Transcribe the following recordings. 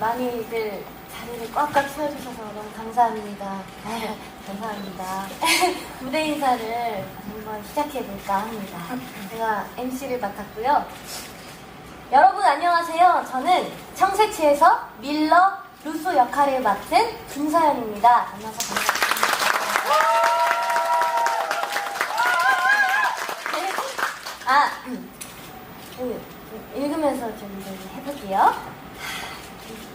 많이들 자리를 꽉꽉 채워주셔서 너무 감사합니다. 네, 감사합니다. 무대 인사를 한번 시작해볼까 합니다. 제가 MC를 맡았고요. 여러분 안녕하세요. 저는 청새치에서 밀러 루소 역할을 맡은 김서연입니다. 만나서 반갑습니다. 아, 음, 읽으면서 좀 해볼게요.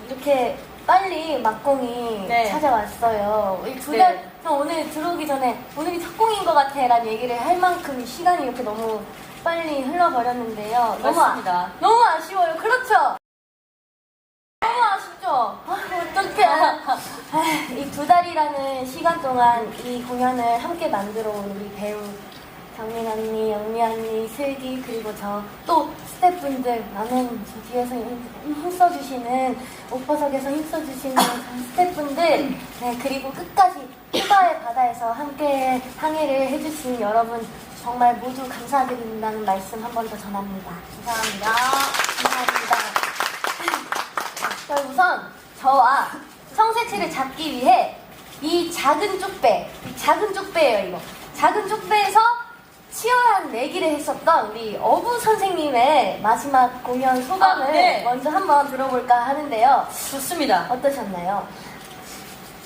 이렇게 빨리 막공이 네. 찾아왔어요. 이두 네. 저 오늘 들어오기 전에 오늘이 첫 공인 것 같아 라는 얘기를 할 만큼 시간이 이렇게 너무 빨리 흘러버렸는데요. 너무, 아, 맞습니다. 너무 아쉬워요. 그렇죠? 너무 아쉽죠? 아, 어떡해. 이 두 달이라는 시간 동안 이 공연을 함께 만들어 온 우리 배우 경민 언니, 영미 언니, 슬기 그리고 저 또 스태프분들 많은 저 뒤에서 힘- 힘써주시는 오퍼석에서 힘써주시는 전 스태프분들 네 그리고 끝까지 휴가의 바다에서 함께 항해를 해주신 여러분 정말 모두 감사드린다는 말씀 한 번 더 전합니다. 감사합니다. 감사합니다. 자, 우선 저와 청새치를 잡기 위해 이 작은 쪽배, 이 작은 쪽배예요 이거. 작은 쪽배에서 치열한 내기를 했었던 우리 어부 선생님의 마지막 공연 소감을 아, 네. 먼저 한번 들어볼까 하는데요. 좋습니다. 어떠셨나요?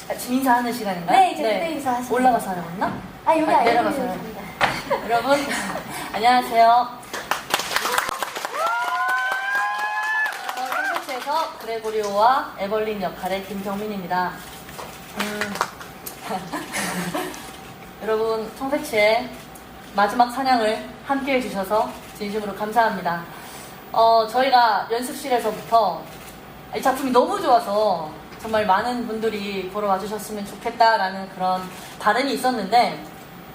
아, 지금 인사하는 시간인가요? 네, 이제 무대 인사 하시면 올라가서 하는 건나? 아 여기 아, 아, 내려가서요. 내려가서요. 여러분, 안녕하세요. 콘서트에서 그레고리오와 에벌린 역할의 김경민입니다. 음, 여러분, 청새치의 마지막 사냥을 함께 해주셔서 진심으로 감사합니다. 어, 저희가 연습실에서부터 이 작품이 너무 좋아서 정말 많은 분들이 보러 와주셨으면 좋겠다라는 그런 바람이 있었는데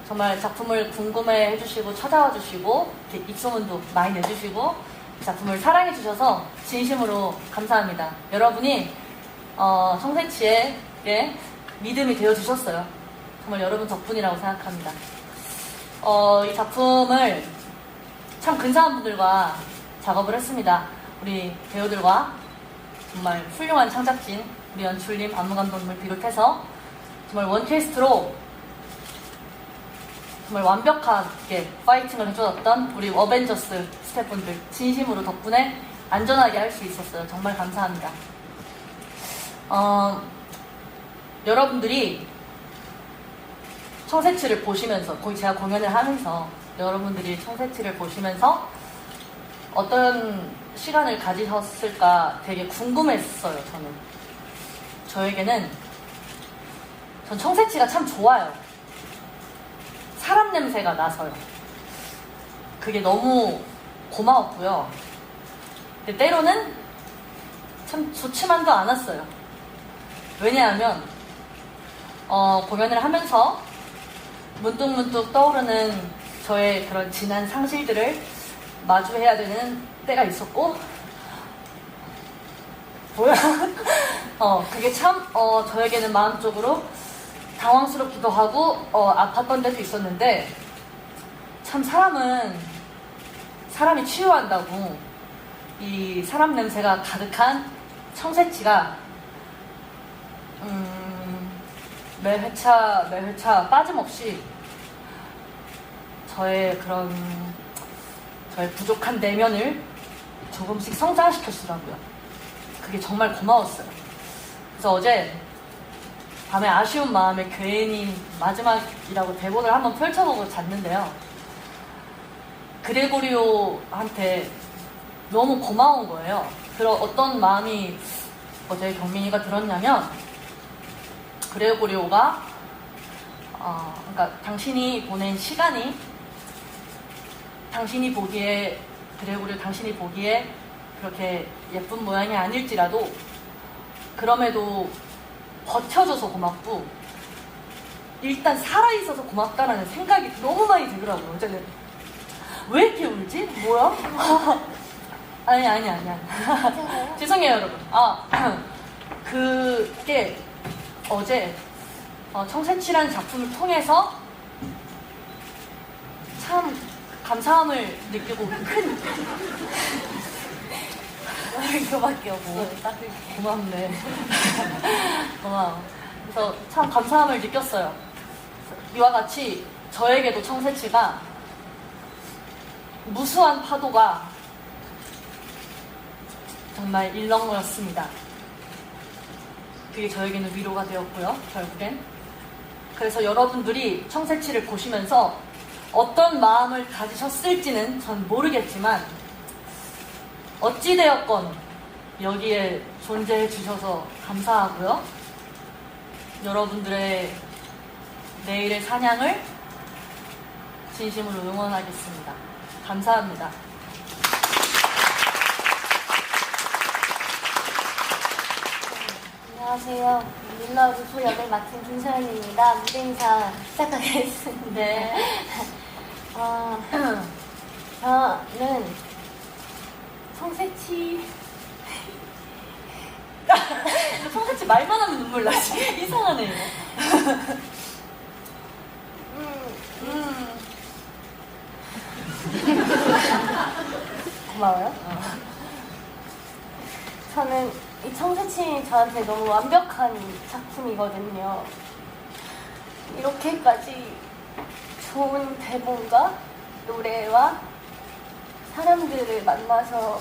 정말 작품을 궁금해 해주시고 찾아와 주시고 입소문도 많이 내주시고 이 작품을 사랑해 주셔서 진심으로 감사합니다. 여러분이 어, 청새치의 예, 믿음이 되어 주셨어요. 정말 여러분 덕분이라고 생각합니다. 어, 이 작품을 참 근사한 분들과 작업을 했습니다. 우리 배우들과 정말 훌륭한 창작진, 우리 연출님, 안무 감독님을 비롯해서 정말 원캐스트로 정말 완벽하게 파이팅을 해주었던 우리 어벤져스 스태프분들 진심으로 덕분에 안전하게 할 수 있었어요. 정말 감사합니다. 어, 여러분들이 청새치를 보시면서 거의 제가 공연을 하면서 여러분들이 청새치를 보시면서 어떤 시간을 가지셨을까 되게 궁금했어요 저는. 저에게는 전 청새치가 참 좋아요. 사람 냄새가 나서요. 그게 너무 고마웠고요. 근데 때로는 참 좋지만도 않았어요. 왜냐하면 어, 공연을 하면서 문득문득 떠오르는 저의 그런 지난 상실들을 마주해야 되는 때가 있었고 뭐야? 어 그게 참 어, 저에게는 마음적으로 당황스럽기도 하고 어, 아팠던 때도 있었는데 참 사람은 사람이 치유한다고 이 사람 냄새가 가득한 청새치가 음, 매 회차 매 회차 빠짐없이 저의 그런 저의 부족한 내면을 조금씩 성장시켜주더라고요. 그게 정말 고마웠어요. 그래서 어제 밤에 아쉬운 마음에 괜히 마지막이라고 대본을 한번 펼쳐보고 잤는데요. 그레고리오한테 너무 고마운 거예요. 그런 어떤 마음이 어제 경민이가 들었냐면 그레고리오가 어, 그러니까 당신이 보낸 시간이 당신이 보기에 그레고리오 당신이 보기에 그렇게 예쁜 모양이 아닐지라도 그럼에도 버텨줘서 고맙고 일단 살아있어서 고맙다라는 생각이 너무 많이 들더라고요. 어제는 왜 이렇게 울지? 뭐야? 아니 아니 아니 아니. 죄송해요 여러분. 아 그게 어제 어, 청새치라는 작품을 통해서 참 감사함을 느끼고 큰 이거밖에 없어. 이렇게. 고맙네. 고마워. 그래서 참 감사함을 느꼈어요. 이와 같이 저에게도 청새치가 무수한 파도가 정말 일렁거렸습니다. 그게 저에게는 위로가 되었고요, 결국엔. 그래서 여러분들이 청새치를 보시면서 어떤 마음을 가지셨을지는 전 모르겠지만, 어찌되었건 여기에 존재해 주셔서 감사하고요. 여러분들의 내일의 사냥을 진심으로 응원하겠습니다. 감사합니다. 안녕하세요. 밀러 루소 역을 맡은 김서연입니다. 무대 인사 시작하겠습니다. 네. 어, 저는 청새치 청새치 말만 하면 눈물 나지. 이상하네, 이거. 음, 음. 고마워요. 저는 이 청새치 저한테 너무 완벽한 작품이거든요. 이렇게까지 좋은 대본과 노래와 사람들을 만나서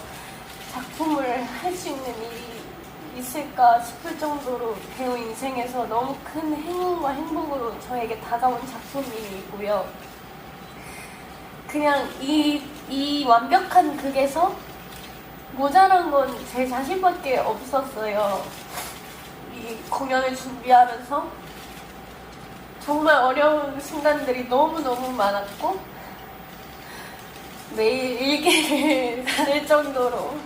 작품을 할 수 있는 일이 있을까 싶을 정도로 배우 인생에서 너무 큰 행운과 행복으로 저에게 다가온 작품이고요. 그냥 이, 이 완벽한 극에서 모자란 건 제 자신밖에 없었어요. 이 공연을 준비하면서 정말 어려운 순간들이 너무너무 많았고 매일 일기를 다닐 정도로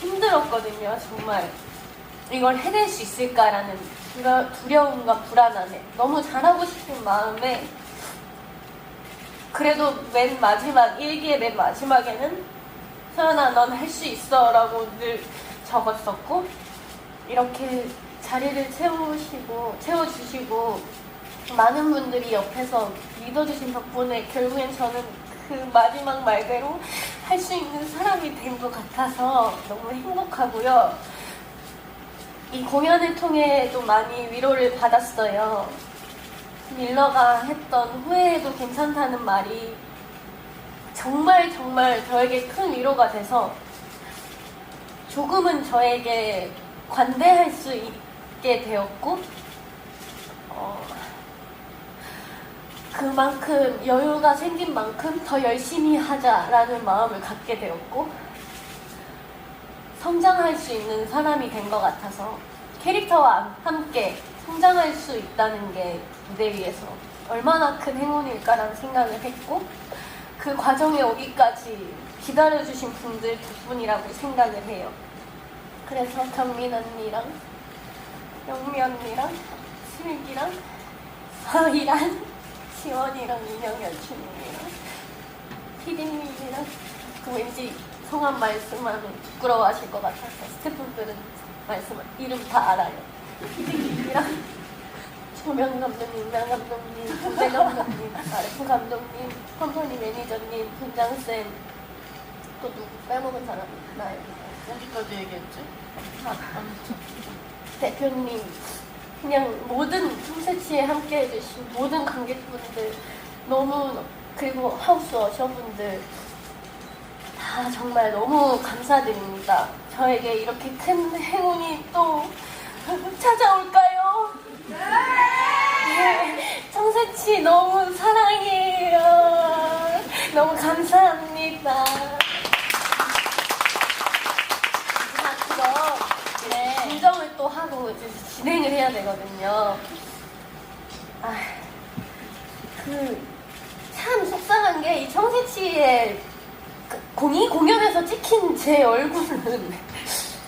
힘들었거든요, 정말. 이걸 해낼 수 있을까라는 두려, 두려움과 불안함에 너무 잘하고 싶은 마음에 그래도 맨 마지막 일기의 맨 마지막에는 서연아 넌 할 수 있어 라고 늘 적었었고 이렇게 자리를 채우시고 채워주시고 많은 분들이 옆에서 믿어주신 덕분에 결국엔 저는 그 마지막 말대로 할 수 있는 사람이 된 것 같아서 너무 행복하고요. 이 공연을 통해도 많이 위로를 받았어요. 밀러가 했던 후회해도 괜찮다는 말이 정말 정말 저에게 큰 위로가 돼서 조금은 저에게 관대할 수 있게 되었고 어, 그만큼 여유가 생긴 만큼 더 열심히 하자라는 마음을 갖게 되었고 성장할 수 있는 사람이 된 것 같아서 캐릭터와 함께 성장할 수 있다는 게 무대 위에서 얼마나 큰 행운일까라는 생각을 했고 그 과정에 오기까지 기다려주신 분들 덕분이라고 생각을 해요. 그래서 경민 언니랑 영미 언니랑 슬기랑 서희랑 시원이랑 윤영열 주님이랑 피디님이랑 그 왠지 성함 말씀하면 부끄러워하실 것 같아서 스태프분들은 말씀 이름 다 알아요. 피디님이랑 조명 감독님, 명 감독님, 공대 감독님, 아르프 감독님, 컴퍼니 매니저님, 분장쌤 또 누구 빼먹은 사람 있나요? 어디까지 얘기했지? 아, 아무튼. 대표님, 그냥 모든 홈세치에 함께 해주신 모든 관객분들 너무 그리고 하우스 어셔분들 다 정말 너무 감사드립니다. 저에게 이렇게 큰 행운이 또 찾아올까요? 네. 청새치 너무 사랑해요. 너무 감사합니다. 아, 그럼 네. 진정을 또 하고 이제 진행을 해야 되거든요. 아, 그 참 속상한 게 이 청새치의 그 공이 공연에서 찍힌 제 얼굴은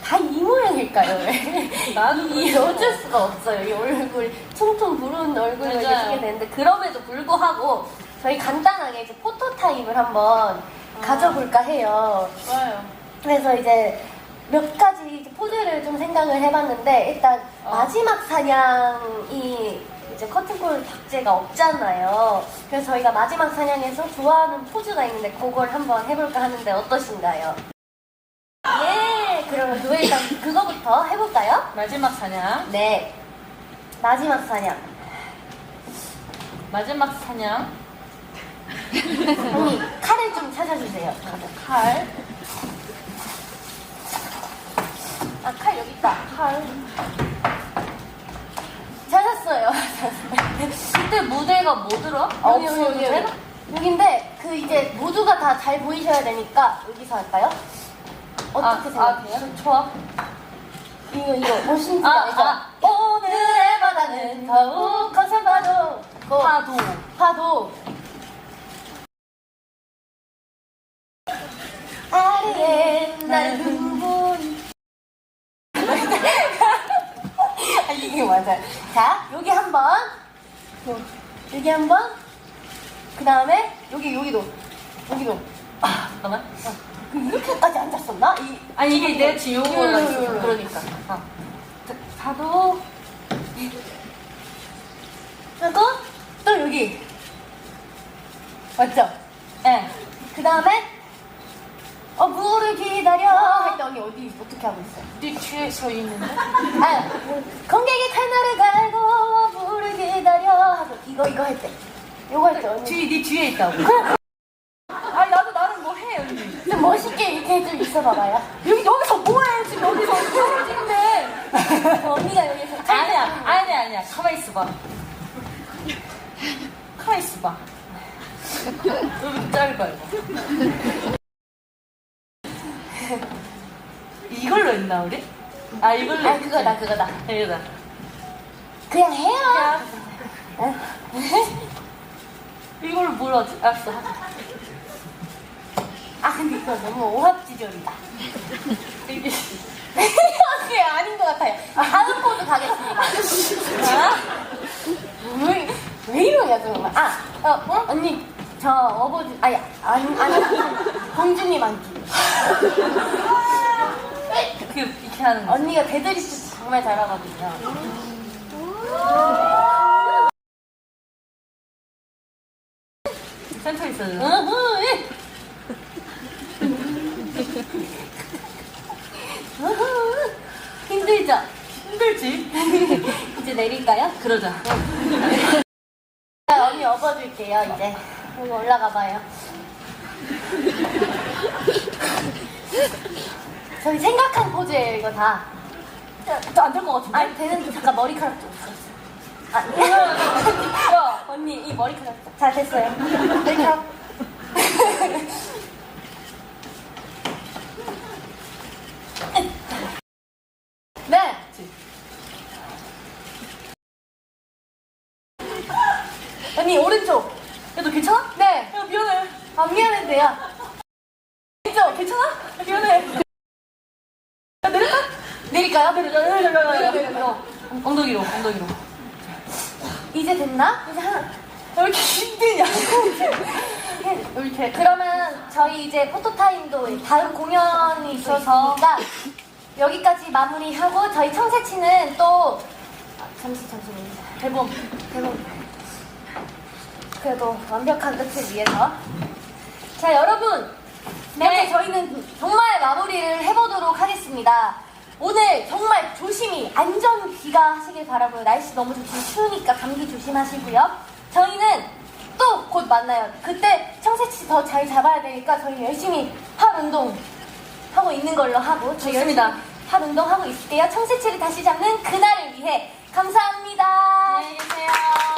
다 이 모양일까요? 왜? 나도 이. 어쩔 수가 없어요. 이 얼굴 퉁퉁 부른 얼굴을 맞아요. 찍게 되는데 그럼에도 불구하고 저희 간단하게 이제 포토 타임을 한번 아. 가져볼까 해요. 좋아요. 그래서 이제 몇 가지 이제 포즈를 좀 생각을 해봤는데 일단 어. 마지막 사냥이 이제 커튼콜 박제가 없잖아요. 그래서 저희가 마지막 사냥에서 좋아하는 포즈가 있는데 그걸 한번 해볼까 하는데 어떠신가요? 예! 그러면 그거 일단 그거부터 해볼까요? 마지막 사냥. 네. 마지막 사냥. 마지막 사냥. 언니, 칼을 좀 찾아주세요. 칼. 아, 칼 여기 있다. 칼. 찾았어요. 그때 무대가 뭐더라? 여기, 여기, 여기, 여기. 여기인데, 그 이제 모두가 다 잘 보이셔야 되니까 여기서 할까요? 어떻게 생각해요? 아, 좋아. 이거, 이거, 멋있는 아, 거 알죠? 아. 오늘의 바다는 더욱 거센 파도. 고. 파도. 파도. 아래에 낡은 분. 아, 이게 맞아요. 자, 여기 한 번. 요, 여기 한 번. 그 다음에, 여기, 여기도. 여기도. 아, 잠깐만. 그 이렇게까지 앉았었나? 이, 아니, 이게 내 지금 요거 올라 있어. 요요, 요요. 그러니까. 어. 파도. 하고, 또 여기. 맞죠? 예. 그 다음에, 어, 물을 기다려. 할때 언니 어디, 어떻게 하고 있어요? 뒤에 서 있는데? 아, 공객이 칼날을 갈고 물을 기다려 하고 이거 이거 할 때 요거 할 때 언니 뒤, 네 뒤에 있다고. 아니, 나도 나는 뭐 해, 언니. 좀 멋있게 있어 봐봐요 여기, 여기서 뭐해, 지금 여기서. 사진 찍네. 언니가 여기서 아니야, 아니야, 아니야. 가만히 있어봐. 가만히 있어봐. 여기 짧아, 이거. 이걸로 했나, 우리? 아, 이걸로 아? 그거다 그거다 이거다. 그냥 해요 이걸로 뭘 하지? 알았어. 아 근데 이거 너무 오합지졸이다 이게. 그게 아닌 것 같아요 다음 코드 가겠습니다 아? 왜, 왜 이러냐 정말 아 어, 어? 언니 저 어버지 아니 아니 아니 공주님 앉기 그, 이렇게 하는 거. 언니가 데드리프트 정말 잘하거든요. 센터 있어요 예. 으흐, 힘들죠? 힘들지? 이제 내릴까요? 그러자. 자, 언니 업어줄게요, 이제. 여기 올라가 봐요. 저희 생각한 포즈예요, 이거 다. 또안될 것 같은데? 아니, 되는데 잠깐 머리카락 좀. 아, 야, 언니, 이 머리카락. 좀. 자, 됐어요. 머리카락. 네. 언니, 오른쪽. 야, 너 괜찮아? 네. 야, 미안해. 안 미안한데요. 왼쪽. 괜찮아? 야, 미안해. 야, 내릴까? 내릴까요? 내려, 내려, 내려, 내려, 내려, 내려. 내려. 엉덩이로, 엉덩이로. 이제 됐나? 이제 하나. 왜 이렇게 힘드냐? 이렇게. 그러면 저희 이제 포토타임도 다음 공연이 있어서 여기까지 마무리하고 저희 청새치는 또 아, 잠시 잠시만요. 대본. 대본. 그래도 완벽한 끝을 위해서. 자 여러분, 이렇게 저희는 정말 마무리를 해보도록 하겠습니다. 오늘 정말 조심히 안전 귀가하시길 바라고요. 날씨 너무 좋지만 추우니까 감기 조심하시고요. 저희는 또 곧 만나요. 그때 청새치 더 잘 잡아야 되니까 저희 열심히 팔 운동 하고 있는 걸로 하고 저희 좋습니다. 열심히 팔 운동 하고 있을게요. 청새치를 다시 잡는 그날을 위해 감사합니다. 안녕히 계세요.